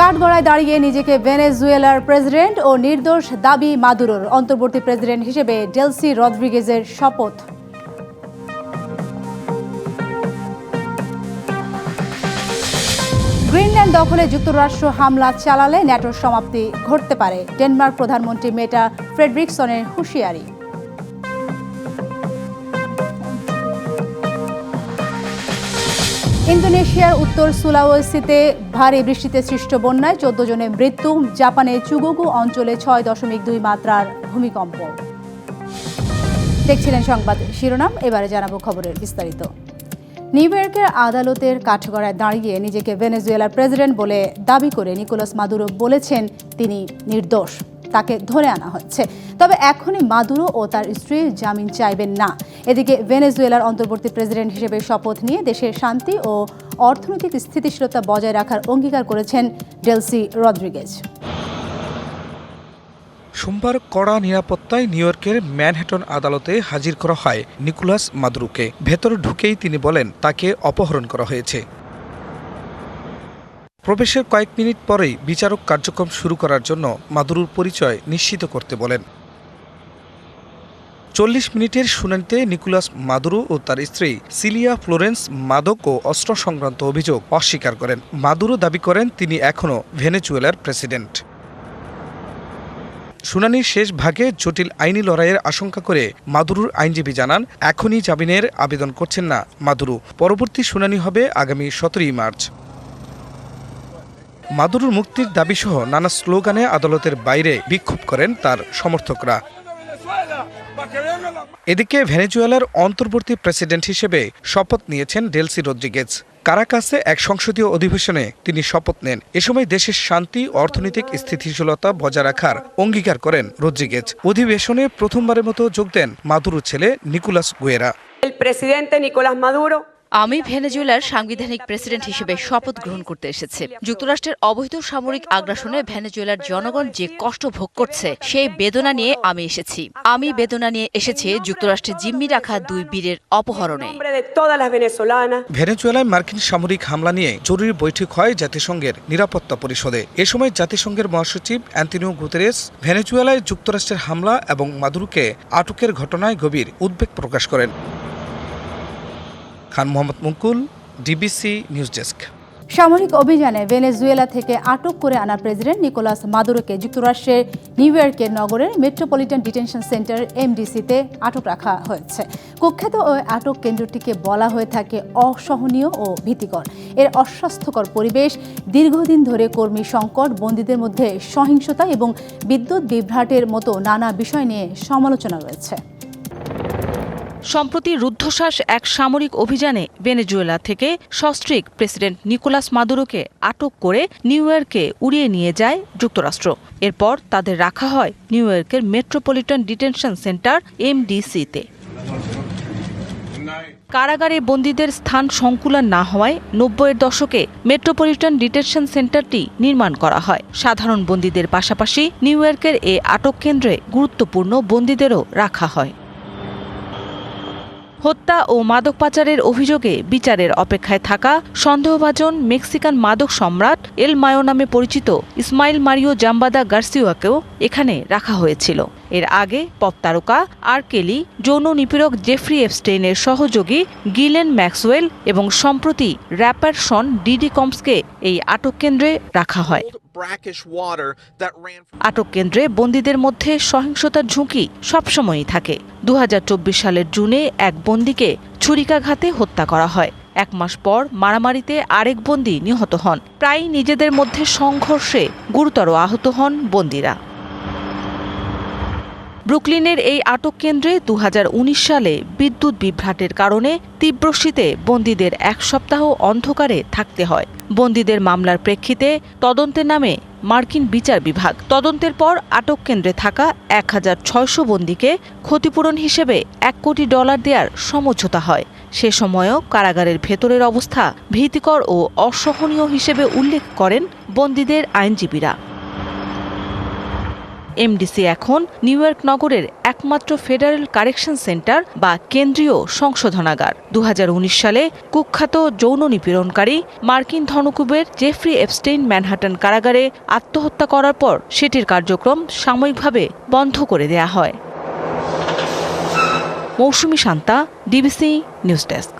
কাঠগড়ায় দাঁড়িয়ে নিজেকে ভেনেজুয়েলার প্রেসিডেন্ট ও নির্দোষ দাবি মাদুরোর। অন্তর্বর্তী প্রেসিডেন্ট হিসেবে ডেলসি রদ্রিগেজের শপথ। গ্রিনল্যান্ড দখলে যুক্তরাষ্ট্র হামলা চালালে ন্যাটোর সমাপ্তি ঘটতে পারে। ডেনমার্ক প্রধানমন্ত্রী মেটা ফ্রেডরিকসনের হুঁশিয়ারি। ইন্দোনেশিয়ার উত্তর সুলাওয়েসিতে ভারী বৃষ্টিতে সৃষ্ট বন্যায় চোদ্দ জনের মৃত্যু জাপানে চুগুগু অঞ্চলে ছয় দশমিক দুই মাত্রার ভূমিকম্প। দেখছিলেন সংবাদ শিরোনাম, এবারে জানাব খবরের বিস্তারিত। নিউ ইয়র্কের আদালতের কাঠগড়ায় দাঁড়িয়ে নিজেকে ভেনেজুয়েলার প্রেসিডেন্ট বলে দাবি করে নিকোলাস মাদুরো বলেছেন তিনি নির্দোষ। তাকে ধরে আনা হচ্ছে। তবে এখনই মাদুরো ও তার স্ত্রী জামিন চাইবেন না। এদিকে ভেনেজুয়েলার অন্তর্বর্তী প্রেসিডেন্ট হিসেবে শপথ নিয়ে দেশের শান্তি ও অর্থনৈতিক স্থিতিশীলতা বজায় রাখার অঙ্গীকার করেছেন ডেলসি রদ্রিগেজ। সোমবার কড়া নিরাপত্তায় নিউ ইয়র্কের ম্যানহাটন আদালতে হাজির করা হয় নিকোলাস মাদুরুকে। ভেতরে ঢুকেই তিনি বলেন, তাকে অপহরণ করা হয়েছে। প্রবেশের কয়েক মিনিট পরেই বিচারক কার্যক্রম শুরু করার জন্য মাদুরুর পরিচয় নিশ্চিত করতে বলেন। চল্লিশ মিনিটের শুনানিতে নিকোলাস মাদুরো ও তার স্ত্রী সিলিয়া ফ্লোরেন্স মাদক ও অস্ত্র সংক্রান্ত অভিযোগ অস্বীকার করেন। মাদুরো দাবি করেন, তিনি এখনও ভেনেজুয়েলার প্রেসিডেন্ট। শুনানির শেষ ভাগে জটিল আইনি লড়াইয়ের আশঙ্কা করে মাদুরুর আইনজীবী জানান, এখনই জামিনের আবেদন করছেন না মাদুরু। পরবর্তী শুনানি হবে আগামী সতেরোই মার্চ। মাদুরুর মুক্তির দাবিসহ নানা স্লোগানে আদালতের বাইরে বিক্ষোভ করেন তার সমর্থকরা। এদিকে ভেনেজুয়েলার অন্তর্বর্তী প্রেসিডেন্ট হিসেবে শপথ নিয়েছেন ডেলসি রদ্রিগেজ কারাকাসে এক সংসদীয় অধিবেশনে তিনি শপথ নেন। এ সময় দেশের শান্তি, অর্থনৈতিক স্থিতিশীলতা বজায় রাখার অঙ্গীকার করেন রদ্রিগেজ অধিবেশনে প্রথমবারের মতো যোগ দেন মাদুরোর ছেলে Nicolas Guerra. El presidente Nicolás Maduro আমি ভেনেজুয়েলার সাংবিধানিক প্রেসিডেন্ট হিসেবে শপথ গ্রহণ করতে এসেছি। যুক্তরাষ্ট্রের অবৈধ সামরিক আগ্রাসনে ভেনেজুয়েলার জনগণ যে কষ্ট ভোগ করছে, সেই বেদনা নিয়ে আমি এসেছি। আমি বেদনা নিয়ে এসেছি যুক্তরাষ্ট্রে জিম্মি রাখা দুই বীরের অপহরণে। ভেনেজুয়েলায় মার্কিন সামরিক হামলা নিয়ে জরুরি বৈঠক হয় জাতিসংঘের নিরাপত্তা পরিষদে। এ সময় জাতিসংঘের মহাসচিব অ্যান্টনিও গুতেরেস ভেনেজুয়েলায় যুক্তরাষ্ট্রের হামলা এবং মাদুরুকে আটকের ঘটনায় গভীর উদ্বেগ প্রকাশ করেন। Khan Mohammad Mukul DBC news desk. সামরিক অভিযানে ভেনেজুয়েলা থেকে আটক করে আনা প্রেসিডেন্ট নিকোলাস মাদুরোকে যুক্তরাষ্ট্রের নিউ ইয়র্কের নগরের মেট্রোপলিটন ডিটেনশন সেন্টার এমডিসিতে আটক রাখা হয়েছে। কুখ্যাত ওই আটক কেন্দ্রটিকে বলা হয়ে থাকে অসহনীয় ও ভীতিকর। এর অস্বাস্থ্যকর পরিবেশ, দীর্ঘদিন ধরে কর্মী সংকট, বন্দীদের মধ্যে সহিংসতা এবং বিদ্যুৎ বিভ্রাটের মতো নানা বিষয় নিয়ে সমালোচনা রয়েছে। সম্প্রতি রুদ্ধশ্বাস এক সামরিক অভিযানে ভেনেজুয়েলা থেকে সস্ত্রিক প্রেসিডেন্ট নিকোলাস মাদুরোকে আটক করে নিউ ইয়র্কে উড়িয়ে নিয়ে যায় যুক্তরাষ্ট্র। এরপর তাদের রাখা হয় নিউ ইয়র্কের মেট্রোপলিটন ডিটেনশন সেন্টার এমডিসিতে। কারাগারে বন্দীদের স্থান সংকুলন না হওয়ায় নব্বইয়ের দশকে মেট্রোপলিটন ডিটেনশন সেন্টারটি নির্মাণ করা হয়। সাধারণ বন্দীদের পাশাপাশি নিউ ইয়র্কের এ আটক কেন্দ্রে গুরুত্বপূর্ণ বন্দীদেরও রাখা হয়। হত্যা ও মাদক পাচারের অভিযোগে বিচারের অপেক্ষায় থাকা সন্দেহভাজন মেক্সিকান মাদক সম্রাট এল মায়ো নামে পরিচিত ইসমাইল মারিও জাম্বাদা গার্সিওয়াকেও এখানে রাখা হয়েছিল। এর আগে পপ তারকা আর কেলি, যৌন নিপীড়ক জেফ্রি এফস্টেইনের সহযোগী গিলেন ম্যাক্সওয়েল এবং সম্প্রতি র্যাপার শন ডিডি কমসকে এই আটক কেন্দ্রে রাখা হয়। আটক কেন্দ্রে বন্দীদের মধ্যে সহিংসতার ঝুঁকি সবসময়ই থাকে। দুহাজার চব্বিশ সালের জুনে এক বন্দীকে ছুরিকাঘাতে হত্যা করা হয়। এক মাস পর মারামারিতে আরেক বন্দী নিহত হন। প্রায় নিজেদের মধ্যে সংঘর্ষে গুরুতর আহত হন বন্দীরা। ব্রুকলিনের এই আটক কেন্দ্রে দুহাজার উনিশ সালে বিদ্যুৎ বিভ্রাটের কারণে তীব্র শীতে বন্দীদের এক সপ্তাহ অন্ধকারে থাকতে হয়। বন্দীদের মামলার প্রেক্ষিতে তদন্তের নামে মার্কিন বিচার বিভাগ। তদন্তের পর আটক কেন্দ্রে থাকা এক হাজার ছয়শো বন্দীকে ক্ষতিপূরণ হিসেবে এক কোটি ডলার দেওয়ার সমঝোতা হয়। সে সময়ও কারাগারের ভেতরের অবস্থা ভীতিকর ও অসহনীয় হিসেবে উল্লেখ করেন বন্দীদের আইনজীবীরা। এমডিসি এখন নিউ ইয়র্ক নগরের একমাত্র ফেডারেল কারেকশন সেন্টার বা কেন্দ্রীয় সংশোধনাগার। দু হাজার উনিশ সালে কুখ্যাত যৌন নিপীড়নকারী মার্কিন ধনকুবের জেফ্রি এপস্টেইন ম্যানহাটন কারাগারে আত্মহত্যা করার পর সেটির কার্যক্রম সাময়িকভাবে বন্ধ করে দেয়া হয়। Mousumi Shanta, DBC news desk.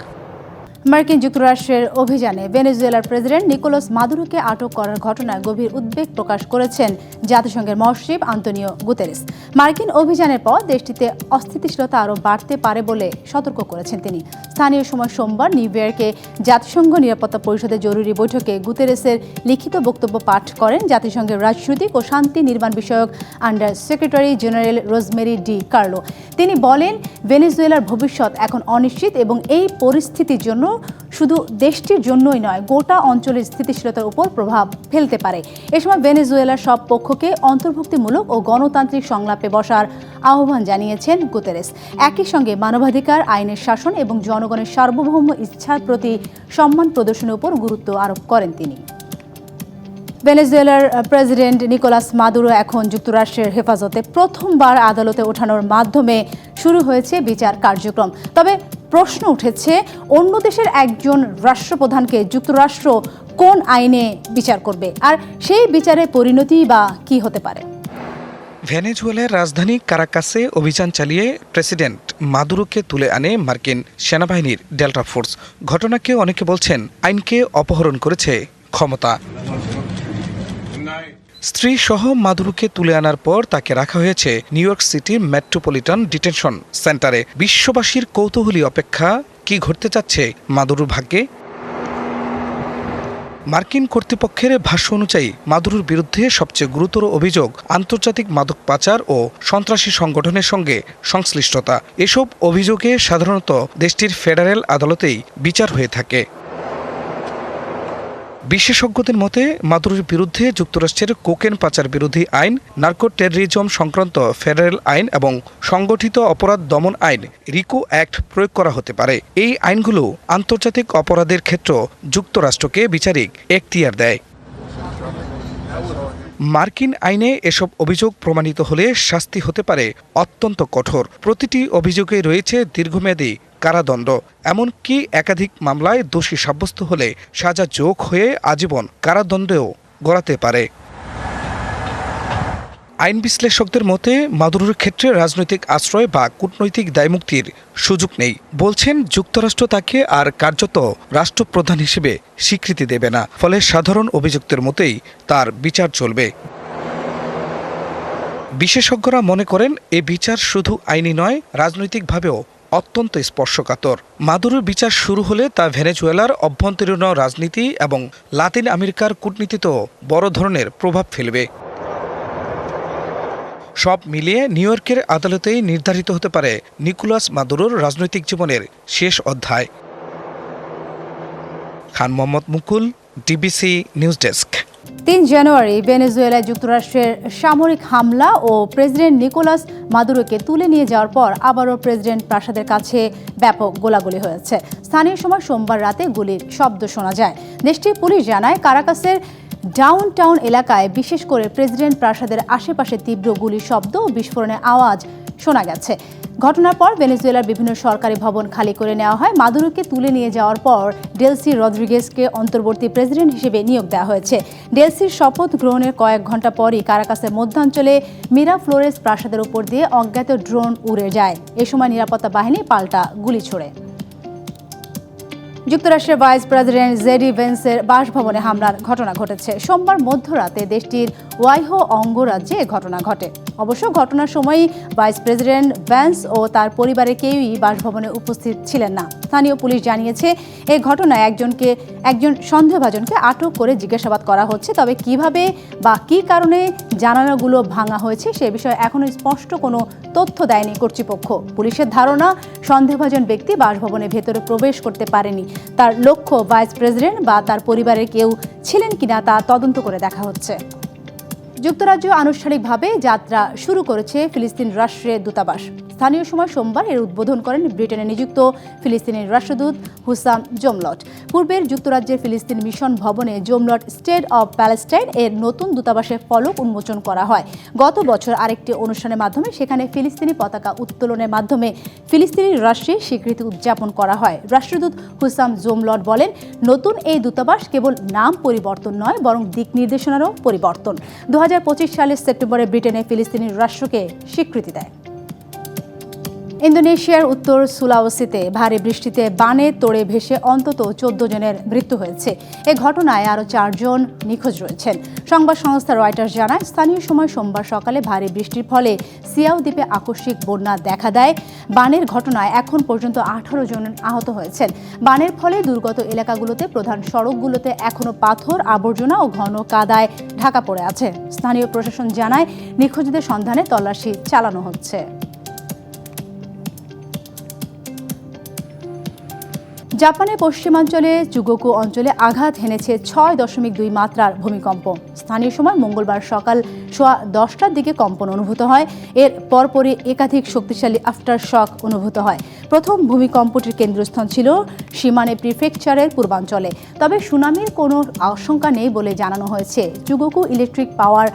মার্কিন যুক্তরাষ্ট্রের অভিযানে ভেনেজুয়েলার প্রেসিডেন্ট নিকোলাস মাদুরোকে আটক করার ঘটনায় গভীর উদ্বেগ প্রকাশ করেছেন জাতিসংঘের মহাসচিব আন্তনিও গুতেরেস। মার্কিন অভিযানের পর দেশটিতে অস্থিতিশীলতা আরও বাড়তে পারে বলে সতর্ক করেছেন তিনি। স্থানীয় সময় সোমবার নিউ ইয়র্কে জাতিসংঘ নিরাপত্তা পরিষদের জরুরি বৈঠকে গুতেরেসের লিখিত বক্তব্য পাঠ করেন জাতিসংঘের রাজনৈতিক ও শান্তি নির্মাণ বিষয়ক under secretary general Rosemary DiCarlo. তিনি বলেন, ভেনেজুয়েলার ভবিষ্যৎ এখন অনিশ্চিত এবং এই পরিস্থিতির জন্য শুধু দেশটির জন্যই নয়, গোটা অঞ্চলের স্থিতিশীলতার উপর প্রভাব ফেলতে পারে। এ সময় ভেনেজুয়েলার সব পক্ষকে অন্তর্ভুক্তিমূলক ও গণতান্ত্রিক সংলাপে বসার আহ্বান জানিয়েছেন গুতেরেস। একই সঙ্গে মানবাধিকার, আইনের শাসন এবং জনগণের সার্বভৌম ইচ্ছার প্রতি সম্মান প্রদর্শনের উপর গুরুত্ব আরোপ করেন তিনি। ভেনেজুয়েলার প্রেসিডেন্ট নিকোলাস মাদুরো এখন যুক্তরাষ্ট্রের হেফাজতে প্রথমবার আদালতে ওঠানোর মাধ্যমে শুরু হয়েছে বিচার কার্যক্রম। তবে প্রশ্ন উঠেছে, অন্য দেশের একজন রাষ্ট্রপ্রধানকে যুক্তরাষ্ট্র কোন আইনে বিচার করবে? আর সেই বিচারে পরিণতি বা কি হতে পারে? ভেনেজুয়েলার রাজধানী কারাকাসে অভিযান চালিয়ে প্রেসিডেন্ট মাদুরোকে তুলে আনে মার্কিন সেনাবাহিনীর ডেল্টা ফোর্স। ঘটনাকে অনেকে বলছেন, আইনকে অপহরণ করেছে ক্ষমতা। স্ত্রী সহ মাদুরোকে তুলে আনার পর তাকে রাখা হয়েছে নিউ ইয়র্ক সিটির মেট্রোপলিটন ডিটেনশন সেন্টারে। বিশ্ববাসীর কৌতূহলী অপেক্ষা কি ঘটতে চাচ্ছে মাদুরোর ভাগ্যে? মার্কিন কর্তৃপক্ষের ভাষ্য অনুযায়ী, মাদুরোর বিরুদ্ধে সবচেয়ে গুরুতর অভিযোগ আন্তর্জাতিক মাদক পাচার ও সন্ত্রাসী সংগঠনের সঙ্গে সংশ্লিষ্টতা। এসব অভিযোগে সাধারণত দেশটির ফেডারেল আদালতেই বিচার হয়ে থাকে। বিশেষজ্ঞদের মতে, মাদুরোর বিরুদ্ধে যুক্তরাষ্ট্রের কোকেন পাচার বিরোধী আইন নার্কো টেররিজম সংক্রান্ত ফেডারেল আইন এবং সংগঠিত অপরাধ দমন আইন, রিকো অ্যাক্ট প্রয়োগ করা হতে পারে। এই আইনগুলো আন্তর্জাতিক অপরাধের ক্ষেত্র যুক্তরাষ্ট্রকে বিচারিক এখতিয়ার দেয়। মার্কিন আইনে এসব অভিযোগ প্রমাণিত হলে শাস্তি হতে পারে অত্যন্ত কঠোর। প্রতিটি অভিযোগে রয়েছে দীর্ঘমেয়াদী কারাদণ্ড। এমনকি একাধিক মামলায় দোষী সাব্যস্ত হলে সাজা যোগ হয়ে আজীবন কারাদণ্ডেও গড়াতে পারে। আইন বিশ্লেষকদের মতে, মাদুরোর ক্ষেত্রে রাজনৈতিক আশ্রয় বা কূটনৈতিক দায়মুক্তির সুযোগ নেই। বলছেন, যুক্তরাষ্ট্র তাকে আর কার্যত রাষ্ট্রপ্রধান হিসেবে স্বীকৃতি দেবে না। ফলে সাধারণ অভিযুক্তের মতেই তার বিচার চলবে। বিশেষজ্ঞরা মনে করেন, এ বিচার শুধু আইনি নয়, রাজনৈতিকভাবেও অত্যন্ত স্পর্শকাতর। মাদুরোর বিচার শুরু হলে তা ভেনেজুয়েলার অভ্যন্তরীণ রাজনীতি এবং লাতিন আমেরিকার কূটনীতিতেও বড় ধরনের প্রভাব ফেলবে। সব মিলিয়ে নিউ ইয়র্কের আদালতেই নির্ধারিত হতে পারে নিকোলাস মাদুরোর রাজনৈতিক জীবনের শেষ অধ্যায়। Khan Mohammad Mukul, DBC news desk. তিন জানুয়ারি ভেনেজুয়েলায় যুক্তরাষ্ট্রের সামরিক হামলা ও প্রেসিডেন্ট নিকোলাস মাদুরোকে তুলে নিয়ে যাওয়ার পর আবারও প্রেসিডেন্ট প্রাসাদের কাছে ব্যাপক গোলাগুলি হয়েছে। স্থানীয় সময় সোমবার রাতে গুলির শব্দ শোনা যায়। দেশটির পুলিশ জানায়, কারাকাসের ডাউন টাউন এলাকায়, বিশেষ করে প্রেসিডেন্ট প্রাসাদের আশেপাশে তীব্র গুলির শব্দ ও বিস্ফোরণের আওয়াজ শোনা গেছে। ঘটনার পর ভেনেজুয়েলার বিভিন্ন সরকারি ভবন খালি করে নেওয়া হয়। মাদুরোকে তুলে নিয়ে যাওয়ার পর ডেলসি রদ্রিগেজকে অন্তর্বর্তী প্রেসিডেন্ট হিসেবে নিয়োগ দেওয়া হয়েছে। ডেলসির শপথ গ্রহণের কয়েক ঘণ্টা পরই কারাকাসের মধ্যাঞ্চলে মিরা ফ্লোরেস প্রাসাদের উপর দিয়ে অজ্ঞাত ড্রোন উড়ে যায়। এ সময় নিরাপত্তা বাহিনী পাল্টা গুলি ছোড়ে। যুক্তরাষ্ট্রের ভাইস প্রেসিডেন্ট জেডি ভেন্সের বাসভবনে হামলার ঘটনা ঘটেছে। সোমবার মধ্যরাতে দেশটির ওয়াইহো অঙ্গরাজ্যে ঘটনা ঘটে। অবশ্য ঘটনার সময় ভাইস প্রেসিডেন্ট ভ্যান্স ও তার পরিবারের কেউই বাসভবনে উপস্থিত ছিলেন না। স্থানীয় পুলিশ জানিয়েছে এই ঘটনায় একজনকে, একজন সন্দেহভাজনকে আটক করে জিজ্ঞাসাবাদ করা হচ্ছে। তবে কীভাবে বা কী কারণে জানালাগুলো ভাঙা হয়েছে সে বিষয়ে এখনও স্পষ্ট কোনো তথ্য দেয়নি কর্তৃপক্ষ। পুলিশের ধারণা, সন্দেহভাজন ব্যক্তি বাসভবনের ভেতরে প্রবেশ করতে পারেনি। তার লক্ষ্য ভাইস প্রেসিডেন্ট বা তার পরিবারের কেউ ছিলেন কিনা তা তদন্ত করে দেখা হচ্ছে। যুক্তরাজ্য আনুষ্ঠানিকভাবে যাত্রা শুরু করেছে ফিলিস্তিন রাষ্ট্রের দূতাবাস। স্থানীয় সময় সোমবার এর উদ্বোধন করেন ব্রিটেনে নিযুক্ত ফিলিস্তিনের রাষ্ট্রদূত হুসাম জমলট। পূর্বের যুক্তরাজ্যের ফিলিস্তিন মিশন ভবনে জমলট স্টেট অব প্যালেস্টাইন এর নতুন দূতাবাসের ফলক উন্মোচন করা হয়। গত বছর আরেকটি অনুষ্ঠানের মাধ্যমে সেখানে ফিলিস্তিনি পতাকা উত্তোলনের মাধ্যমে ফিলিস্তিনি রাষ্ট্রের স্বীকৃতি উদযাপন করা হয়। রাষ্ট্রদূত হুসাম জোমলট বলেন, নতুন এই দূতাবাস কেবল নাম পরিবর্তন নয়, বরং দিক নির্দেশনারও পরিবর্তন। দু হাজার পঁচিশ সালের সেপ্টেম্বরে ব্রিটেনে ফিলিস্তিনি রাষ্ট্রকে স্বীকৃতি দেয়। ইন্দোনেশিয়ার উত্তর সুলাওসিতে ভারী বৃষ্টিতে বানে তোড়ে ভেসে অন্তত চোদ্দ জনের মৃত্যু হয়েছে। এ ঘটনায় আরও চারজন নিখোঁজ রয়েছেন। সংবাদ সংস্থা রয়টার্স জানায়, স্থানীয় সময় সোমবার সকালে ভারী বৃষ্টির ফলে সিয়াও দ্বীপে আকস্মিক বন্যা দেখা দেয়। বানের ঘটনায় এখন পর্যন্ত আঠারো জন আহত হয়েছেন। বানের ফলে দুর্গত এলাকাগুলোতে প্রধান সড়কগুলোতে এখনও পাথর, আবর্জনা ও ঘন কাদায় ঢাকা পড়ে আছে। স্থানীয় প্রশাসন জানায়, নিখোঁজদের সন্ধানে তল্লাশি চালানো হচ্ছে। জাপানের পশ্চিমাঞ্চলে চুগোকু অঞ্চলে আঘাত হেনেছে ছয় দশমিক দুই মাত্রার ভূমিকম্প। স্থানীয় সময় মঙ্গলবার সকাল সোয়া দশটার দিকে কম্পন অনুভূত হয়। এর পরপরই একাধিক শক্তিশালী আফটার শক অনুভূত হয়। প্রথম ভূমিকম্পটির কেন্দ্রস্থল ছিল সীমানে প্রিফেকচারের পূর্বাঞ্চলে। তবে সুনামির কোনো আশঙ্কা নেই বলে জানানো হয়েছে। চুগোকু ইলেকট্রিক পাওয়ার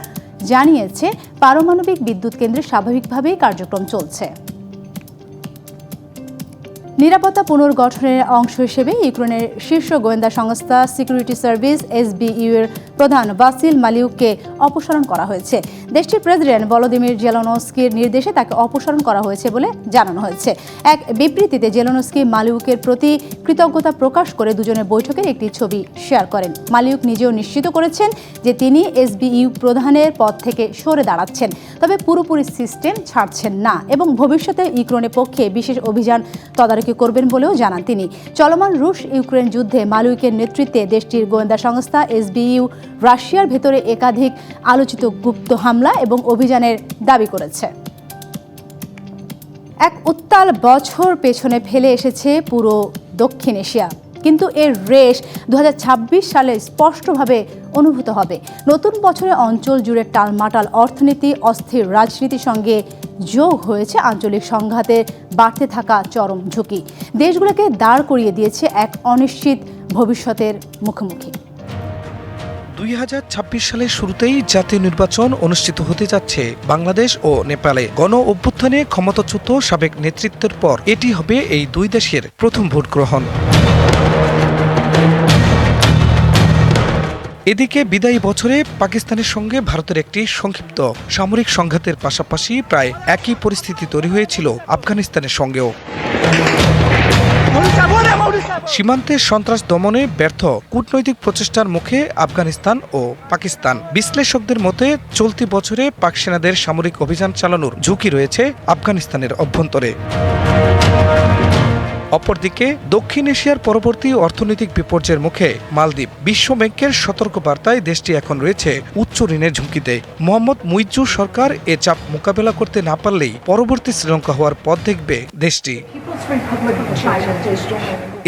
জানিয়েছে, পারমাণবিক বিদ্যুৎ কেন্দ্রে স্বাভাবিকভাবেই কার্যক্রম চলছে। নিরাপত্তা পুনর্গঠনের অংশ হিসেবে ইউক্রেনের শীর্ষ গোয়েন্দা সংস্থা সিকিউরিটি সার্ভিস এসবিইউ এর প্রধান বাসিল মালিউককে অপসারণ করা হয়েছে। দেশটির প্রেসিডেন্ট ভলোদিমির জেলনস্কির নির্দেশে তাকে অপসারণ করা হয়েছে বলে জানানো হয়েছে। এক বিবৃতিতে জেলনস্কি মালিউকের প্রতি কৃতজ্ঞতা প্রকাশ করে দুজনের বৈঠকের একটি ছবি শেয়ার করেন। মালিউক নিজেও নিশ্চিত করেছেন যে তিনি এসবিইউ প্রধানের পদ থেকে সরে দাঁড়াচ্ছেন, তবে পুরোপুরি সিস্টেম ছাড়ছেন না এবং ভবিষ্যতে ইউক্রেনের পক্ষে বিশেষ অভিযান তদারকি করবেন বলেও জানান তিনি। চলমান রুশ ইউক্রেন যুদ্ধে মালুইকের নেতৃত্বে দেশটির গোয়েন্দা সংস্থা এসবিইউ রাশিয়ার ভেতরে একাধিক আলোচিত গুপ্ত হামলা এবং অভিযানের দাবি করেছে। এক উত্তাল বছর পেছনে ফেলে এসেছে পুরো দক্ষিণ এশিয়া। কিন্তু এর রেশ দু হাজার ছাব্বিশ সালে স্পষ্টভাবে অনুভূত হবে। নতুন বছরে অঞ্চল জুড়ে টালমাটাল অর্থনীতি, অস্থির রাজনীতির সঙ্গে যোগ হয়েছে আঞ্চলিক সংঘাতে বাড়তে থাকা চরম ঝুঁকি। দেশগুলোকে দাঁড় করিয়ে দিয়েছে এক অনিশ্চিত ভবিষ্যতের মুখোমুখি। দুই হাজার ছাব্বিশ সালের শুরুতেই জাতীয় নির্বাচন অনুষ্ঠিত হতে যাচ্ছে বাংলাদেশ ও নেপালে। গণ অভ্যুত্থানে ক্ষমতাচ্যুত সাবেক নেতৃত্বের পর এটি হবে এই দুই দেশের প্রথম ভোট গ্রহণ এদিকে বিদায়ী বছরে পাকিস্তানের সঙ্গে ভারতের একটি সংক্ষিপ্ত সামরিক সংঘাতের পাশাপাশি প্রায় একই পরিস্থিতি তৈরি হয়েছিল আফগানিস্তানের সঙ্গেও। সীমান্তে সন্ত্রাস দমনে ব্যর্থ কূটনৈতিক প্রচেষ্টার মুখে আফগানিস্তান ও পাকিস্তান। বিশ্লেষকদের মতে, চলতি বছরে পাক সেনাদের সামরিক অভিযান চালানোর ঝুঁকি রয়েছে আফগানিস্তানের অভ্যন্তরে। অপরদিকে, দক্ষিণ এশিয়ার পরবর্তী অর্থনৈতিক বিপর্যয়ের মুখে মালদ্বীপ বিশ্ব ব্যাংকের সতর্কবার্তায় দেশটি এখন রয়েছে উচ্চ ঋণের ঝুঁকিতে। মোহাম্মদ মুইজু সরকার এ চাপ মোকাবেলা করতে না পারলেই পরবর্তী শ্রীলঙ্কা হওয়ার পথ দেখবে দেশটি।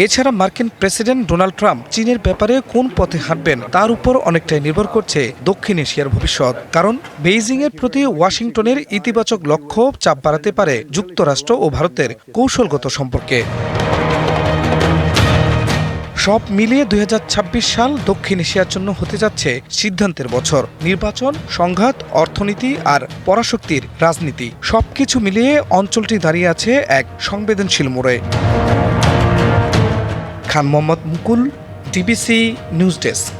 এছাড়া মার্কিন প্রেসিডেন্ট ডোনাল্ড ট্রাম্প চীনের ব্যাপারে কোন পথে হাঁটবেন তার উপর অনেকটাই নির্ভর করছে দক্ষিণ এশিয়ার ভবিষ্যৎ। কারণ বেইজিংয়ের প্রতি ওয়াশিংটনের ইতিবাচক লক্ষ্য চাপ বাড়াতে পারে যুক্তরাষ্ট্র ও ভারতের কৌশলগত সম্পর্কে। সব মিলিয়ে দু হাজার ছাব্বিশ সাল দক্ষিণ এশিয়ার জন্য হতে যাচ্ছে সিদ্ধান্তের বছর। নির্বাচন, সংঘাত, অর্থনীতি আর পরাশক্তির রাজনীতি। সবকিছু মিলিয়ে অঞ্চলটি দাঁড়িয়ে আছে এক সংবেদনশীল মোড়ে। Khan Mohammad Mukul DBC news desk.